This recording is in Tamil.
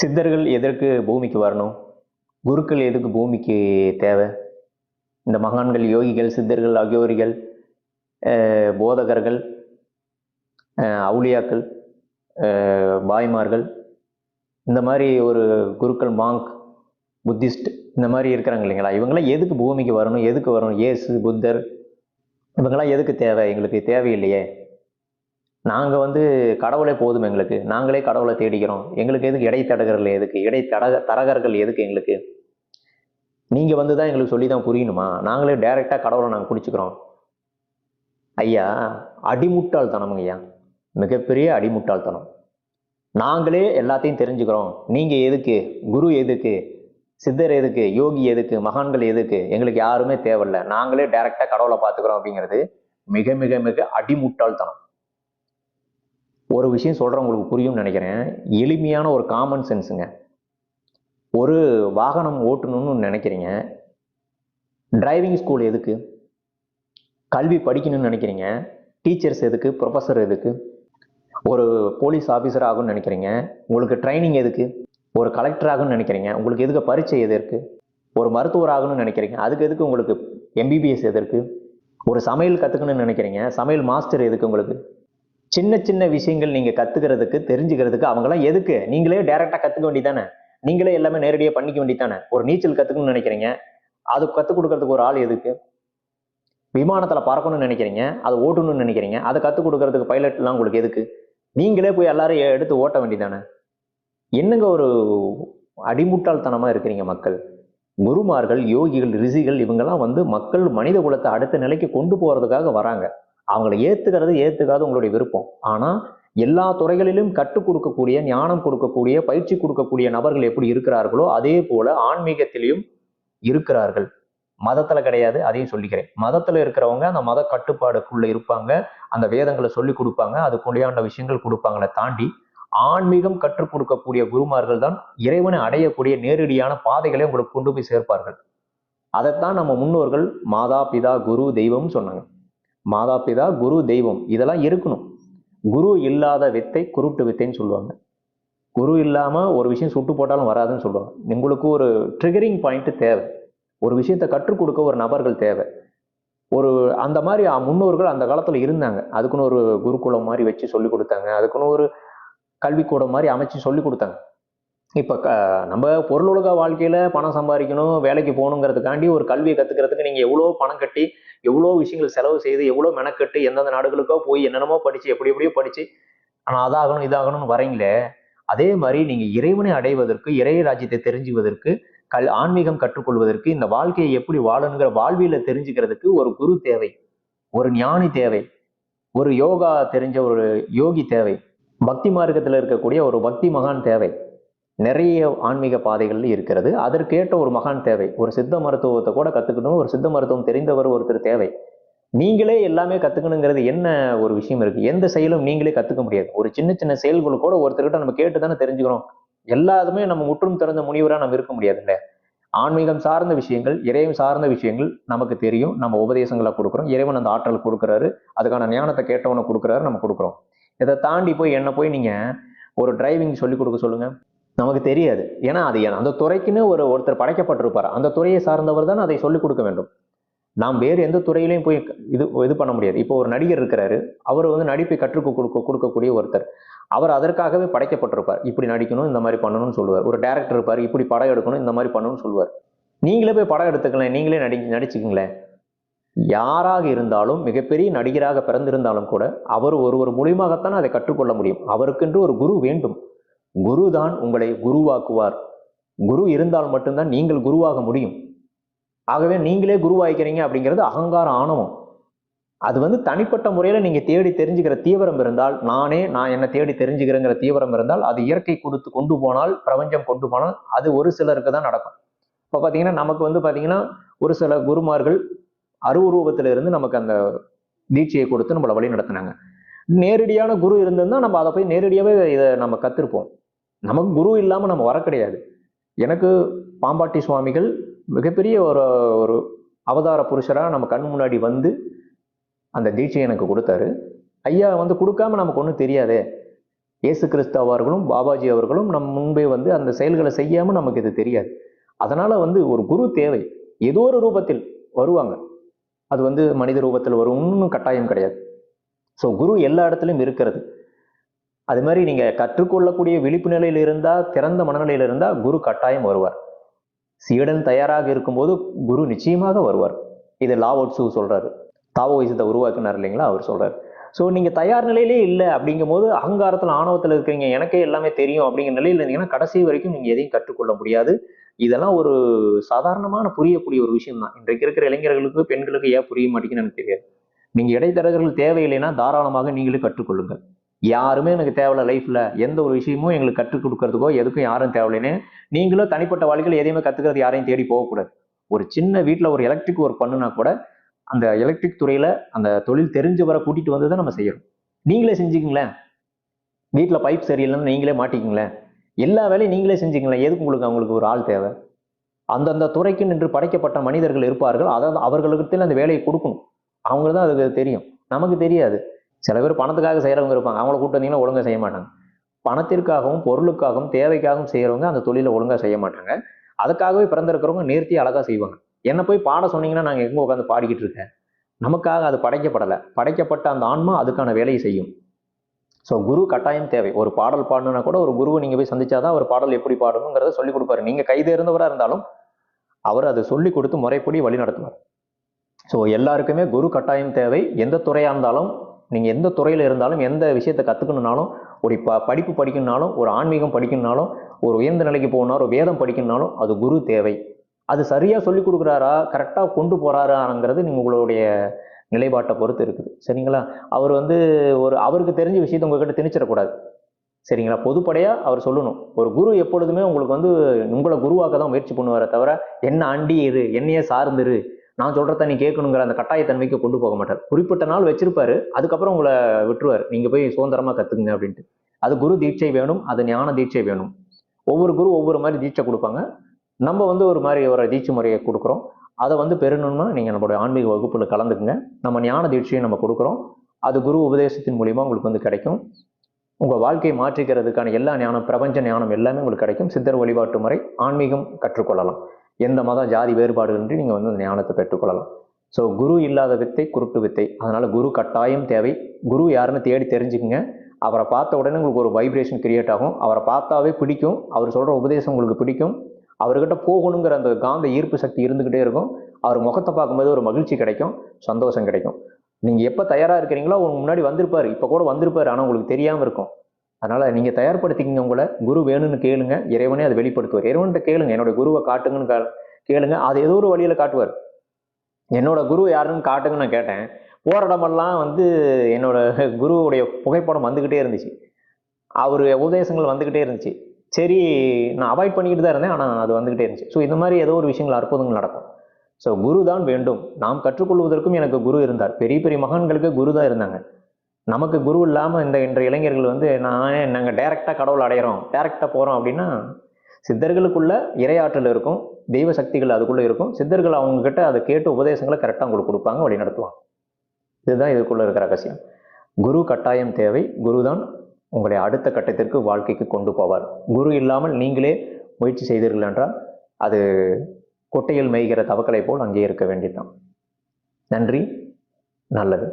சித்தர்கள் எதற்கு பூமிக்கு வரணும்? குருக்கள் எதுக்கு பூமிக்கு தேவை? இந்த மகான்கள் யோகிகள் சித்தர்கள் அகோரிகள் போதகர்கள் அவுளியாக்கள் அவுலியாக்கள் பாய்மார்கள் இந்த மாதிரி ஒரு குருக்கள் மாங்க் புத்திஸ்ட் இந்த மாதிரி இருக்கிறாங்க இல்லைங்களா? இவங்களாம் எதுக்கு பூமிக்கு வரணும்? எதுக்கு வரணும்? இயேசு புத்தர் இவங்கெல்லாம் எதுக்கு தேவை? எங்களுக்கு தேவையில்லையே. நாங்கள் வந்து கடவுளே போதும் எங்களுக்கு. நாங்களே கடவுளை தேடிக்கிறோம் எங்களுக்கு எதுக்கு இடைத்தடகர்கள் எதுக்கு? இடைத்தடக தரகர்கள் எதுக்கு எங்களுக்கு? நீங்கள் வந்து தான் எங்களுக்கு சொல்லி தான் புரியணுமா? நாங்களே டைரெக்டாக கடவுளை நாங்கள் குடிச்சுக்கிறோம். ஐயா அடிமுட்டாள்தனமுங்க ஐயா. மிகப்பெரிய அடிமுட்டாள்தனம். நாங்களே எல்லாத்தையும் தெரிஞ்சுக்கிறோம். நீங்கள் எதுக்கு? குரு எதுக்கு? சித்தர் எதுக்கு? யோகி எதுக்கு? மகான்கள் எதுக்கு? எங்களுக்கு யாருமே தேவையில்ல. நாங்களே டைரெக்டாக கடவுளை பார்த்துக்கிறோம் அப்படிங்கிறது மிக மிக மிக அடிமுட்டாள்தனம். ஒரு விஷயம் சொல்கிறேன் உங்களுக்கு புரியும்னு நினைக்கிறேன். எளிமையான ஒரு காமன் சென்ஸுங்க ஒரு வாகனம் ஓட்டணும்னு நினைக்கிறீங்க. டிரைவிங் ஸ்கூல் எதுக்கு? கல்வி படிக்கணும்னு நினைக்கிறீங்க. டீச்சர்ஸ் எதுக்கு? ப்ரொஃபஸர் எதுக்கு? ஒரு போலீஸ் ஆஃபீஸர் ஆகும்னு நினைக்கிறீங்க. உங்களுக்கு ட்ரைனிங் எதுக்கு? ஒரு கலெக்டர் ஆகும்னு நினைக்கிறீங்க. உங்களுக்கு எதுக்கு பரீட்சை எது இருக்குது ஒரு மருத்துவர் ஆகணும்னு நினைக்கிறீங்க. அதுக்கு எதுக்கு உங்களுக்கு எம்பிபிஎஸ் எது இருக்கு? ஒரு சமையல் கற்றுக்கணும்னு நினைக்கிறீங்க. சமையல் மாஸ்டர் எதுக்கு உங்களுக்கு? சின்ன சின்ன விஷயங்கள் நீங்கள் கற்றுக்கிறதுக்கு தெரிஞ்சுக்கிறதுக்கு அவங்களாம் எதுக்கு? நீங்களே டைரெக்டாக கற்றுக்க வேண்டியதானே நீங்களே எல்லாமே நேரடியாக பண்ணிக்க வேண்டியதானே ஒரு நீச்சல் கற்றுக்கணும்னு நினைக்கிறீங்க. அது கற்றுக் கொடுக்கறதுக்கு ஒரு ஆள் எதுக்கு? விமானத்தில் பறக்கணும்னு நினைக்கிறீங்க. அதை ஓட்டணும்னு நினைக்கிறீங்க. அதை கற்றுக் கொடுக்கறதுக்கு பைலட்லாம் உங்களுக்கு எதுக்கு? நீங்களே போய் எல்லாரும் எடுத்து ஓட்ட வேண்டியதானே என்னங்க ஒரு அடிமுட்டாள்தனமாக இருக்கிறீங்க மக்கள்? குருமார்கள் யோகிகள் ரிஷிகள் இவங்கெல்லாம் வந்து மக்கள் மனித குலத்தை அடுத்த நிலைக்கு கொண்டு போகிறதுக்காக வராங்க. அவங்களை ஏற்றுக்கிறது ஏற்றுக்காது உங்களுடைய விருப்பம். ஆனால் எல்லா துறைகளிலும் கற்றுக் கொடுக்கக்கூடிய ஞானம் கொடுக்கக்கூடிய பயிற்சி கொடுக்கக்கூடிய நபர்கள் எப்படி இருக்கிறார்களோ அதே போல ஆன்மீகத்திலையும் இருக்கிறார்கள். மதத்துல கிடையாது அதையும் சொல்லிக்கிறேன். மதத்துல இருக்கிறவங்க அந்த மத கட்டுப்பாடுக்குள்ள இருப்பாங்க. அந்த வேதங்களை சொல்லி கொடுப்பாங்க. அதுக்குள்ளையான விஷயங்கள் கொடுப்பாங்களை தாண்டி ஆன்மீகம் கற்றுக் கொடுக்கக்கூடிய குருமார்கள் தான் இறைவனை அடையக்கூடிய நேரடியான பாதைகளை உங்களுக்கு கொண்டு போய் சேர்ப்பார்கள். அதைத்தான் நம்ம முன்னோர்கள் மாதா பிதா குரு தெய்வம்னு சொன்னாங்க. மாதா பிதா குரு தெய்வம். இதெல்லாம் இருக்கணும். குரு இல்லாத வித்தை குருட்டு வித்தைன்னு சொல்லுவாங்க. குரு இல்லாமல் ஒரு விஷயம் சுட்டு போட்டாலும் வராதுன்னு சொல்லுவாங்க. உங்களுக்கு ஒரு ட்ரிகரிங் பாயிண்ட்டு தேவை. ஒரு விஷயத்தை கற்றுக் கொடுக்க ஒரு நபர்கள் தேவை. ஒரு அந்த மாதிரி முன்னோர்கள் அந்த காலத்தில் இருந்தாங்க. அதுக்குன்னு ஒரு குருகுலம் மாதிரி வச்சு சொல்லி கொடுத்தாங்க. அதுக்குன்னு ஒரு கல்விக்கூடம் மாதிரி அமைச்சு சொல்லி கொடுத்தாங்க. இப்போ க நம்ம பொருளுலக வாழ்க்கையில் பணம் சம்பாதிக்கணும் வேலைக்கு போகணுங்கிறதுக்காண்டி ஒரு கல்வியை கற்றுக்கிறதுக்கு நீங்கள் எவ்வளோ பணம் கட்டி எவ்வளோ விஷயங்கள் செலவு செய்து எவ்வளோ மெனக்கட்டு எந்தெந்த நாடுகளுக்கோ போய் என்னென்னமோ படித்து எப்படி எப்படியோ படித்து ஆனால் அதாகணும் இதாகணும்னு வரீங்களே அதே மாதிரி நீங்கள் இறைவனை அடைவதற்கு இறை ராஜ்யத்தை தெரிஞ்சுவதற்கு கல் ஆன்மீகம் கற்றுக்கொள்வதற்கு இந்த வாழ்க்கையை எப்படி வாழணுங்கிற வாழ்வியில் தெரிஞ்சுக்கிறதுக்கு ஒரு குரு தேவை ஒரு ஞானி தேவை ஒரு யோகா தெரிஞ்ச ஒரு யோகி தேவை பக்தி மார்க்கத்தில் இருக்கக்கூடிய ஒரு பக்தி மகான் தேவை. நிறைய ஆன்மீக பாதைகள் இருக்கிறது. அதற்கேற்ற ஒரு மகான் தேவை. ஒரு சித்த மருத்துவத்தை கூட கற்றுக்கணும் ஒரு சித்த மருத்துவம் தெரிந்தவர் ஒருத்தர் தேவை. நீங்களே எல்லாமே கற்றுக்கணுங்கிறது என்ன ஒரு விஷயம் இருக்குது எந்த செயலும் நீங்களே கற்றுக்க முடியாது. ஒரு சின்ன சின்ன செயல்களும் கூட ஒருத்தர்கிட்ட நம்ம கேட்டு தானே தெரிஞ்சுக்கிறோம். எல்லாத்துமே நம்ம முற்றும் திறந்த முனிவராக நம்ம இருக்க முடியாதுல்ல. ஆன்மீகம் சார்ந்த விஷயங்கள் இறைவன் சார்ந்த விஷயங்கள் நமக்கு தெரியும். நம்ம உபதேசங்களை கொடுக்குறோம். இறைவன் அந்த ஆற்றல் கொடுக்குறாரு. அதுக்கான ஞானத்தை கேட்டவனை கொடுக்குறாரு. நம்ம கொடுக்குறோம். இதை தாண்டி போய் என்ன போய் நீங்கள் ஒரு டிரைவிங் சொல்லி கொடுக்க சொல்லுங்கள் நமக்கு தெரியாது. ஏன்னா அது அந்த துறைக்குன்னு ஒரு ஒருத்தர் படைக்கப்பட்டிருப்பார். அந்த துறையை சார்ந்தவர் தான் அதை சொல்லிக் கொடுக்க வேண்டும். நாம் வேறு எந்த துறையிலையும் போய் இது இது பண்ண முடியாது. இப்போ ஒரு நடிகர் இருக்கிறாரு. அவர் வந்து நடிப்பை கற்றுக் கொடுக்க கொடுக்கக்கூடிய ஒருத்தர். அவர் அதற்காகவே படைக்கப்பட்டிருப்பார். இப்படி நடிக்கணும் இந்த மாதிரி பண்ணணும்னு சொல்லுவார். ஒரு டேரக்டர் இருப்பார். இப்படி படம் எடுக்கணும் இந்த மாதிரி பண்ணணும்னு சொல்லுவார். நீங்களே போய் படம் எடுத்துக்கலாம் நீங்களே நடி நடிச்சுக்கங்களேன். யாராக இருந்தாலும் மிகப்பெரிய நடிகராக பிறந்திருந்தாலும் கூட அவர் ஒருவர் மூலியமாகத்தான் அதை கற்றுக்கொள்ள முடியும். அவருக்கென்று ஒரு குரு வேண்டும். குரு தான் உங்களை குருவாக்குவார். குரு இருந்தால் மட்டும்தான் நீங்கள் குருவாக முடியும். ஆகவே நீங்களே குருவாய்க்கிறீங்க அப்படிங்கிறது அகங்கார ஆணவம். அது வந்து தனிப்பட்ட முறையில் நீங்கள் தேடி தெரிஞ்சுக்கிற தீவிரம் இருந்தால் நானே நான் என்ன தேடி தெரிஞ்சுக்கிறேங்கிற தீவிரம் இருந்தால் அது இயற்கை கொடுத்து கொண்டு போனால் பிரபஞ்சம் கொண்டு போனால் அது ஒரு சிலருக்கு தான் நடக்கும். இப்போ பார்த்தீங்கன்னா நமக்கு வந்து பார்த்தீங்கன்னா ஒரு சில குருமார்கள் அருவுருவத்துல இருந்து நமக்கு அந்த தீட்சையை கொடுத்து நம்மளை வழி நடத்தினாங்க நேரடியான குரு இருந்திருந்தால் நம்ம அதை போய் நேரடியாகவே இதை நம்ம கற்றுருப்போம் நமக்கு குரு இல்லாமல் நம்ம வர கிடையாது. எனக்கு பாம்பாட்டி சுவாமிகள் மிகப்பெரிய ஒரு ஒரு அவதார புருஷராக நம்ம கண் முன்னாடி வந்து அந்த தீட்சையை எனக்கு கொடுத்தாரு. ஐயா வந்து கொடுக்காம நமக்கு ஒன்றும் தெரியாதே. இயேசு கிறிஸ்து அவர்களும் பாபாஜி அவர்களும் நம் முன்பே வந்து அந்த செயல்களை செய்யாமல் நமக்கு இது தெரியாது. அதனால் வந்து ஒரு குரு தேவை. ஏதோ ஒரு ரூபத்தில் வருவாங்க. அது வந்து மனித ரூபத்தில் வரும்னு கட்டாயம் கிடையாது. ஸோ குரு எல்லா இடத்துலையும் இருக்கிறது. அது மாதிரி நீங்கள் கற்றுக்கொள்ளக்கூடிய விழிப்பு நிலையில் இருந்தால் திறந்த மனநிலையில் இருந்தால் குரு கட்டாயம் வருவார். சீடன் தயாராக இருக்கும்போது குரு நிச்சயமாக வருவார். இது லாவோட்சு தாவோ தாவோயிசத்தை உருவாக்குனார் இல்லைங்களா? அவர் சொல்கிறார் ஸோ நீங்கள் தயார் நிலையிலே இல்லை அப்படிங்கும் போது அகங்காரத்தில் ஆணவத்தில் இருக்கிறீங்க எனக்கே எல்லாமே தெரியும் அப்படிங்கிற நிலையில் இருந்தீங்கன்னா கடைசி வரைக்கும் நீங்கள் எதையும் கற்றுக்கொள்ள முடியாது. இதெல்லாம் ஒரு சாதாரணமான புரியக்கூடிய ஒரு விஷயம் தான் இன்றைக்கு இருக்கிற இளைஞர்களுக்கு பெண்களுக்கு ஏன் புரிய மாட்டேங்குன்னு எனக்கு தெரியாது. நீங்கள் இடைத்தரகர்கள் தேவையில்லைன்னா தாராளமாக நீங்களே கற்றுக்கொள்ளுங்கள். யாருமே எனக்கு தேவையில்ல லைஃப்பில் எந்த ஒரு விஷயமும் எங்களுக்கு கற்றுக் கொடுக்கறதுக்கோ எதுக்கும் யாரும் தேவையில்லைன்னு நீங்களும் தனிப்பட்ட வாழ்க்கையில் எதையுமே கற்றுக்கிறது யாரையும் தேடி போகக்கூடாது. ஒரு சின்ன வீட்டில் ஒரு எலக்ட்ரிக் ஒர்க் பண்ணுனா கூட அந்த எலக்ட்ரிக் துறையில் அந்த தொழில் தெரிஞ்சவரை கூட்டிகிட்டு வந்து தான் நம்ம செய்யறோம். நீங்களே செஞ்சுக்கிங்களேன். வீட்டில் பைப் சரியில்லைன்னு நீங்களே மாட்டிக்கிங்களேன். எல்லா வேலையும் நீங்களே செஞ்சுக்கிங்களேன். எதுக்கு உங்களுக்கு அவங்களுக்கு ஒரு ஆள் தேவை? அந்தந்த துறைக்கு நின்று படைக்கப்பட்ட மனிதர்கள் இருப்பார்கள். அதாவது அவர்களுக்கு அந்த வேலையை கொடுக்கணும். அவங்களுக்கு தான் அதுக்கு தெரியும். நமக்கு தெரியாது. சில பேர் பணத்துக்காக செய்கிறவங்க இருப்பாங்க. அவங்கள கூப்பிட்டு வந்தீங்கன்னா ஒழுங்காக செய்ய மாட்டாங்க. பணத்திற்காகவும் பொருளுக்காகவும் தேவைக்காகவும் செய்கிறவங்க அந்த தொழிலை ஒழுங்காக செய்ய மாட்டாங்க. அதுக்காகவே பிறந்திருக்கிறவங்க நேர்த்தி அழகாக செய்வாங்க. என்ன போய் பாட சொன்னீங்கன்னா நாங்கள் எங்கே உட்காந்து பாடிக்கிட்டு இருக்கேன் நமக்காக அது படைக்கப்படலை. படைக்கப்பட்ட அந்த ஆன்மா அதுக்கான வேலையை செய்யும். ஸோ குரு கட்டாயம் தேவை. ஒரு பாடல் பாடணுன்னா கூட ஒரு குருவை நீங்கள் போய் சந்திச்சாதான் ஒரு பாடல் எப்படி பாடணுங்கிறத சொல்லி கொடுப்பாரு. நீங்கள் கைதேர்ந்தவராக இருந்தாலும் அவர் அதை சொல்லி கொடுத்து முறைப்படி வழி நடத்துவார் ஸோ எல்லாருக்குமே குரு கட்டாயம் தேவை. எந்த துறையாக இருந்தாலும் நீங்கள் எந்த துறையில் இருந்தாலும் எந்த விஷயத்தை கற்றுக்கணுனாலும் ஒரு ப படிப்பு படிக்கணுனாலும் ஒரு ஆன்மீகம் படிக்கணுனாலும் ஒரு உயர்ந்த நிலைக்கு போகணும் ஒரு வேதம் படிக்கணுனாலும் அது குரு தேவை. அது சரியாக சொல்லிக் கொடுக்குறாரா? கரெக்டாக கொண்டு போகிறாராங்கிறது நீங்கள் உங்களுடைய நிலைப்பாட்டை பொறுத்து இருக்குது. சரிங்களா? அவர் வந்து ஒரு அவருக்கு தெரிஞ்ச விஷயத்தை உங்ககிட்ட திணிச்சிடக்கூடாது. சரிங்களா? பொதுப்படையாக அவர் சொல்லணும். ஒரு குரு எப்பொழுதுமே உங்களுக்கு வந்து உங்களை குருவாக்க தான் முயற்சி பண்ணுவாரே தவிர என்ன அண்டி இரு என்னையே சார்ந்துரு. நான் சொல்கிறத நீ கேட்கணுங்கிற அந்த கட்டாயத்தன்மைக்கு கொண்டு போக மாட்டார். குறிப்பிட்ட நாள் வச்சிருப்பாரு அதுக்கப்புறம் உங்களை விட்டுருவார். நீங்கள் போய் சுதந்திரமாக கற்றுக்குங்க அப்படின்ட்டு. அது குரு தீட்சை வேணும் அது ஞான தீட்சை வேணும். ஒவ்வொரு குரு ஒவ்வொரு மாதிரி தீட்சை கொடுப்பாங்க. நம்ம வந்து ஒரு மாதிரி ஒரு தீட்சை முறையை கொடுக்குறோம். அதை வந்து பெறணும்னா நீங்கள் நம்மளுடைய ஆன்மீக வகுப்பில் கலந்துக்குங்க. நம்ம ஞான தீட்சையை நம்ம கொடுக்குறோம். அது குரு உபதேசத்தின் மூலிமா உங்களுக்கு வந்து கிடைக்கும். உங்கள் வாழ்க்கையை மாற்றிக்கிறதுக்கான எல்லா ஞானம் பிரபஞ்ச ஞானம் எல்லாமே உங்களுக்கு கிடைக்கும். சித்தர் வழிபாட்டு முறை ஆன்மீகம் கற்றுக்கொள்ளலாம். எந்த மத ஜாதி வேறுபாடுகளின்றி நீங்கள் வந்து அந்த ஞானத்தை பெற்றுக்கொள்ளலாம். ஸோ குரு இல்லாத வித்தை குருட்டு வித்தை. அதனால் குரு கட்டாயம் தேவை. குரு யாருன்னு தேடி தெரிஞ்சுக்குங்க. அவரை பார்த்த உடனே உங்களுக்கு ஒரு வைப்ரேஷன் கிரியேட் ஆகும். அவரை பார்த்தாவே பிடிக்கும். அவர் சொல்கிற உபதேசம் உங்களுக்கு பிடிக்கும். அவர்கிட்ட போகணுங்கிற அந்த காந்த ஈர்ப்பு சக்தி இருந்துக்கிட்டே இருக்கும். அவர் முகத்தை பார்க்கும்போது ஒரு மகிழ்ச்சி கிடைக்கும். சந்தோஷம் கிடைக்கும். நீங்கள் எப்போ தயாராக இருக்கிறீங்களோ அவங்க முன்னாடி வந்திருப்பார். இப்போ கூட வந்திருப்பார். ஆனால் உங்களுக்கு தெரியாமல் இருக்கும். அதனால் நீங்கள் தயார்படுத்திக்கிங்க உங்களை. குரு வேணும்னு கேளுங்க இறைவனே அதை வெளிப்படுத்துவார். இறைவன்கிட்ட கேளுங்க என்னோட குருவை காட்டுங்கன்னு கா கேளுங்க. அது ஏதோ ஒரு வழியில் காட்டுவார். என்னோட குரு யாருன்னு காட்டுங்கன்னு நான் கேட்டேன். போகிற இடமெல்லாம் வந்து என்னோட குருவுடைய புகைப்படம் வந்துக்கிட்டே இருந்துச்சு. அவர் உபதேசங்கள் வந்துக்கிட்டே இருந்துச்சு. சரி நான் அவாய்ட் பண்ணிக்கிட்டு தான் இருந்தேன் ஆனால் அது வந்துக்கிட்டே இருந்துச்சு. ஸோ இந்த மாதிரி ஏதோ ஒரு விஷயங்கள் அற்புதங்கள் நடக்கும். ஸோ குரு தான் வேண்டும். நாம் கற்றுக்கொள்வதற்கும் எனக்கு குரு இருந்தார். பெரிய பெரிய மகான்களுக்கு குரு தான் இருந்தாங்க. நமக்கு குரு இல்லாமல் இந்த இன்றைய இளைஞர்கள் வந்து நான் நாங்கள் டைரெக்டாக கடவுள் அடையிறோம். டைரெக்டாக போகிறோம் அப்படின்னா சித்தர்களுக்குள்ள இரையாற்றல் இருக்கும் தெய்வ சக்திகள் அதுக்குள்ளே இருக்கும். சித்தர்கள் அவங்கக்கிட்ட அதை கேட்டு உபதேசங்களை கரெக்டாக உங்களுக்கு கொடுப்பாங்க வழி நடத்துவாங்க இதுதான் இதுக்குள்ளே இருக்கிற ரகசியம். குரு கட்டாயம் தேவை. குரு தான் உங்களை அடுத்த கட்டத்திற்கு வாழ்க்கைக்கு கொண்டு போவார். குரு இல்லாமல் நீங்களே முயற்சி செய்தீர்கள் என்றால் அது கொட்டையில் மேய்கிற தவக்கலை போல் அங்கே இருக்க வேண்டியதுதான். நன்றி. நல்லது.